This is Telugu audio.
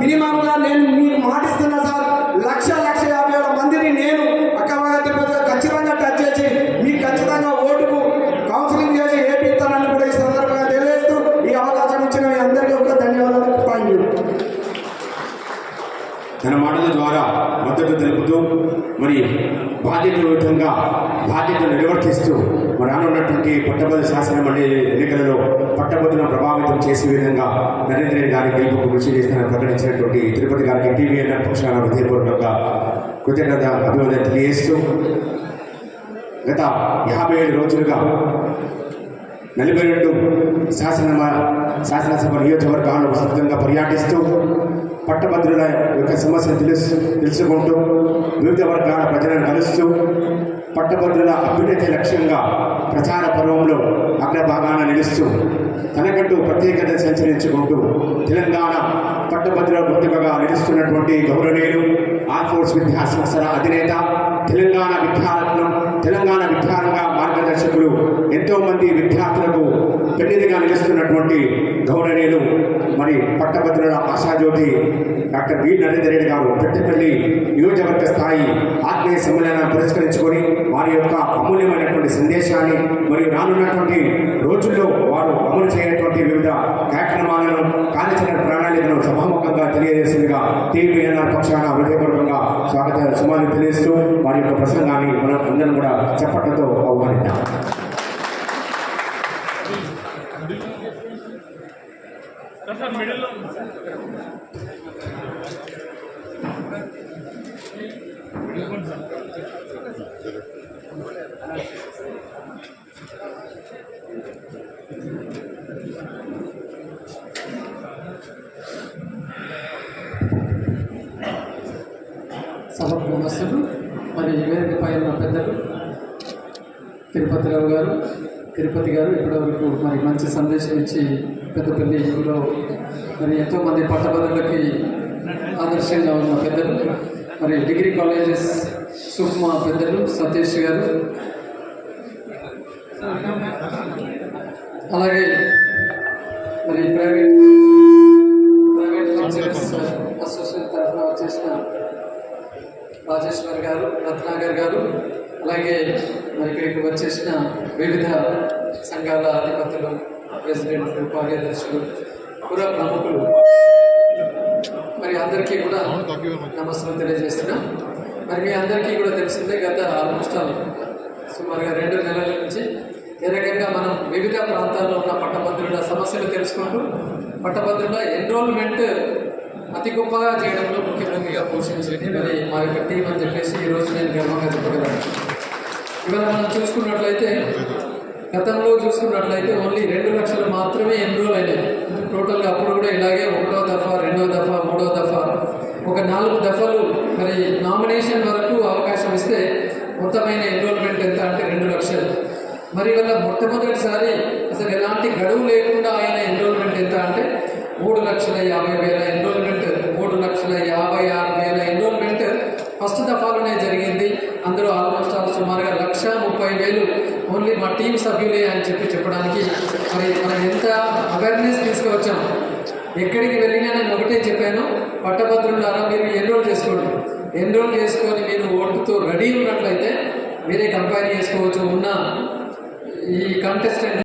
మినిమం మినిమంగా నేను మీరు మాటిస్తున్నా సార్ లక్ష లక్ష యాభై వేల మందిని నేను అక్కవాగా తిరుపతిగా ఖచ్చితంగా టచ్ చేసి మీకు ఖచ్చితంగా ఓటుకు కౌన్సిలింగ్ చేసి ఏపిస్తానని కూడా ఈ సందర్భంగా తెలియజేస్తూ ఈ అవకాశం ఇచ్చిన మీ అందరికీ ఒక ధన్యవాదాలు. థ్యాంక్ యూ తన మాటల ద్వారా మద్దతు తెలుపుతూ బాధ్యతయుతంగా బాధ్యతను నిర్వర్తిస్తూ మరి రానున్నటువంటి పట్టభద్రుల శాసన మండలి ఎన్నికలలో పట్టభద్రులను ప్రభావితం చేసే విధంగా నరేంద్ర రెడ్డి గారి గెలుపుకు కృషి చేస్తానని ప్రకటించినటువంటి తిరుపతి గారికి టీవీఎన్ఆర్ పక్షాన హృదయపూర్వకంగా కృతజ్ఞత అభివృద్ధి తెలియజేస్తూ గత యాభై ఏడు రోజులుగా నలభై రెండు శాసన శాసనసభ నియోజకవర్గాలను విస్తృతంగా పర్యటిస్తూ పట్టభద్రుల యొక్క సమస్యలు తెలుసు తెలుసుకుంటూ వివిధ వర్గాల ప్రజలను కలుస్తూ పట్టభద్రుల అభ్యున్నతి లక్ష్యంగా ప్రచార పర్వంలో అగ్రభాగాన నిలుస్తూ తనకంటూ ప్రత్యేకత సంచరించుకుంటూ తెలంగాణ పట్టభద్రుల గుర్తుకగా నిలుస్తున్నటువంటి గౌరవనీయులు ఆర్ఫోర్స్ విద్యా సంస్థల అధినేత తెలంగాణ విద్యారత్నం తెలంగాణ విద్యారంగా మార్గదర్శకులు ఎంతో మంది విద్యార్థులకు పెళ్ళిదిగా నిలుస్తున్నటువంటి గౌరవనీయులు మరి పట్టభద్రుల ఆశాజ్యోతి డాక్టర్ వి నరేందర్ రెడ్డి గారు పెట్టెపల్లి నియోజకవర్గ స్థాయి ఆత్మీయ సమ్మేళనాన్ని పురస్కరించుకొని వారి యొక్క అమూల్యమైనటువంటి సందేశాన్ని మరియు రానున్నటువంటి రోజుల్లో వారు అమలు చేయనటువంటి వివిధ కార్యక్రమాలను కార్యాచరణ ప్రణాళికను సభ తెలియజేసిందిగా టీవీఎన్ఆర్ పక్షాన హృదయపూర్వకంగా స్వాగత సుమాన్ని తెలియజేస్తూ వారి యొక్క ప్రసంగాన్ని మనం అందరం కూడా చప్పట్లతో అవమానిద్దాం Thank you. సభకు మరి వేదిక పై ఉన్న పెద్దలు తిరుపతిరావు గారు తిరుపతి గారు ఇప్పటివరకు మరి మంచి సందేశం ఇచ్చి పెద్దపల్లిలో మరి ఎంతోమంది పట్టభద్రులకి ఆదర్శంగా ఉన్న పెద్దలు మరి డిగ్రీ కాలేజెస్ సుక్మా పెద్దలు సతీష్ గారు. అలాగే మరి రాజేశ్వర్ గారు రత్నాకర్ గారు అలాగే మరి ఇక్కడికి వచ్చేసిన వివిధ సంఘాల అధిపతులు ప్రెసిడెంట్లు కార్యదర్శులు పుర ప్రముఖులు. మరి అందరికీ కూడా నమస్కారం తెలియజేస్తున్నా. మరి మీ అందరికీ కూడా తెలిసిందే గత ఆల్మోస్ట్ ఆల్ సుమారుగా రెండు నెలల నుంచి ఏ రకంగా మనం వివిధ ప్రాంతాల్లో ఉన్న పట్టభద్రుల సమస్యలు తెలుసుకుంటూ పట్టభద్రుల ఎన్రోల్మెంట్ అతి గొప్పగా చేయడంలో ముఖ్య భూమిక పోషించింది మరి మా టీం అని చెప్పేసి ఈరోజు నేను గర్వంగా చెప్పగలను. ఇవాళ మనం చూసుకున్నట్లయితే గతంలో చూసుకున్నట్లయితే ఓన్లీ రెండు లక్షలు మాత్రమే ఎన్రోల్ అయినాయి. టోటల్గా అప్పుడు కూడా ఇలాగే ఒకటో దఫా రెండో దఫా మూడో దఫా ఒక నాలుగు దఫలు మరి నామినేషన్ వరకు అవకాశం ఇస్తే మొత్తమైన ఎన్రోల్మెంట్ ఎంత అంటే రెండు లక్షలు. మరి వల్ల మొట్టమొదటిసారి అసలు ఎలాంటి గడువు లేకుండా ఆయన ఎన్రోల్మెంట్ ఎంత అంటే మూడు లక్షల యాభై వేల ఎన్రోల్ మూడు లక్షల యాభై ఆరు వేల ఎన్రోల్మెంట్ ఫస్ట్ దఫాలోనే జరిగింది అందులో ఆల్మోస్ట్ ఆల్ సుమారుగా లక్ష ముప్పై వేలు ఓన్లీ మా టీం సభ్యులే అని చెప్పి చెప్పడానికి మరి మనం ఎంత అవేర్నెస్ తీసుకువచ్చాం? ఎక్కడికి వెళ్ళినా నేను ఒకటే చెప్పాను పట్టభద్రులారా మీరు ఎన్రోల్ చేసుకోండి. ఎన్రోల్ చేసుకొని మీరు ఓటుతో రెడీ ఉన్నట్లయితే మీరే కంపేర్ చేసుకోవచ్చు ఉన్న ఈ కంటెస్టెంట్